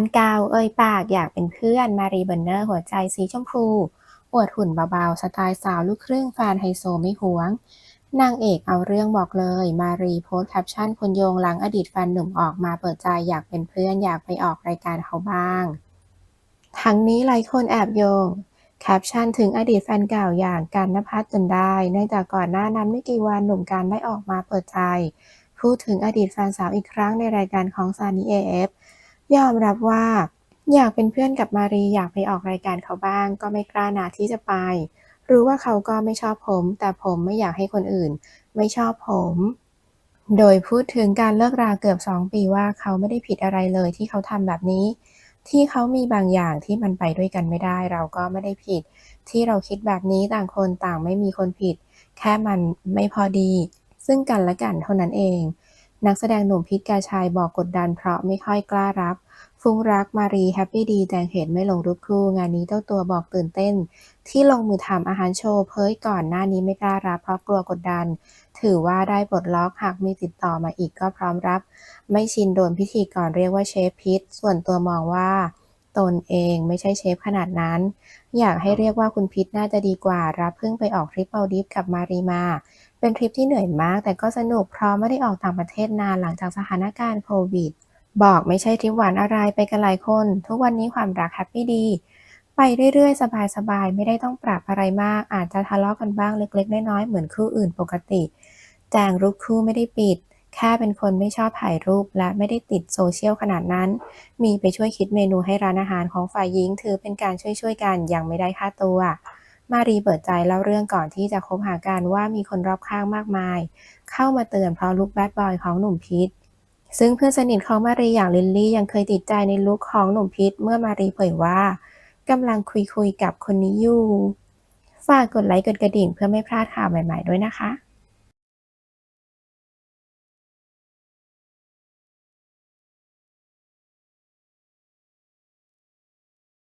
นเก่าเอ่ยปากอยากเป็นเพื่อนมารีเบอร์เนอร์หัวใจสีชมพู อวดหุ่นเบาๆ สไตล์สาวลูกครึ่งแฟนไฮโซไม่หวง นางเอกเอาเรื่องบอกเลย มารีโพสต์แคปชั่นคนโยงหลังอดีตแฟนหนุ่มออกมาเปิดใจอยากเป็นเพื่อนอยากไปออกรายการเขาบ้าง ทั้งนี้หลายคนแอบโยงแคปชั่นถึงอดีตแฟนเก่าอย่างกันนภัสจนได้ เนื่องจากก่อนหน้านั้นไม่กี่วันหนุ่มกันได้ออกมาเปิดใจ พูดถึงอดีตแฟนสาวอีกครั้งในรายการของซานีเอฟ ยอมรับว่า อยากเป็นเพื่อนกับมารีอยากไปออกรายการเขาบ้าง ก็ไม่กล้านาที่จะไป รู้ว่าเขาก็ไม่ชอบผม แต่ผมไม่อยากให้คนอื่น ไม่ชอบผม โดยพูดถึงการเลิกราเกือบ2ปีว่าเขาไม่ได้ผิดอะไรเลยที่เขาทำแบบนี้ ที่เขามีบางอย่างที่มันไปด้วยกันไม่ได้ เราก็ไม่ได้ผิด ที่เราคิดแบบนี้ต่างคนต่างไม่มีคนผิด แค่มันไม่พอดี ซึ่งกันและกันเท่านั้นเอง นักแสดงหนุ่มพิษกาชัยบอกกดดันเพราะไม่ค่อยกล้ารับ ฟุ้งรักมารีแฮปปี้ดีแจงเหตุไม่ลงรูปคู่งานนี้เจ้าตัวบอกตื่นเต้น ที่ลงมือทำอาหารโชว์เผยก่อนหน้านี้ไม่กล้ารับเพราะกลัวกดดัน ถือว่าได้ปลดล็อกหากมีติดต่อมาอีกก็พร้อมรับ ไม่ชินโดนพิธีกรเรียกว่าเชฟพิษส่วนตัวมองว่า ตนเองไม่ใช่เชฟขนาดนั้น อยากให้เรียกว่าคุณพิษน่าจะดีกว่า รับเพิ่งไปออกทริปมาดิฟกับมารีมา เป็นทริปที่เหนื่อยมาก แต่ก็สนุกเพราะไม่ได้ออกต่างประเทศนานหลังจากสถานการณ์โควิด บอกไม่ใช่ทริปหวานอะไรไปกันหลายคน ทุกวันนี้ความรักแฮปปี้ดี ไปเรื่อยๆ สบายๆ ไม่ได้ต้องปรับอะไรมาก อาจจะทะเลาะกันบ้างเล็กๆ น้อยๆ เหมือนคู่อื่นปกติ แจงรูปคู่ไม่ได้ปิด แค่เป็นคนไม่ชอบถ่ายรูปและไม่ได้ติดโซเชียลขนาดนั้น มีไปช่วยคิดเมนูให้ร้านอาหารของฝ่ายหญิง ถือเป็นการช่วยๆกันยังไม่ได้ค่าตัว มารีเปิดใจเล่าเรื่องก่อนที่จะคบหากันว่ามีคนรอบข้างมากมาย เข้ามาเตือนเพราะลุคแบดบอยของหนุ่มพิษซึ่งเพื่อนสนิทของมารีอย่างลิลลี่ยังเคยติดใจในลุคของหนุ่มพิษเมื่อมารีเผยว่ากำลังคุยคุยๆกับคนนี้อยู่ ฝากกดไลค์กดกระดิ่งเพื่อไม่พลาดข่าวใหม่ ๆ ด้วยนะคะ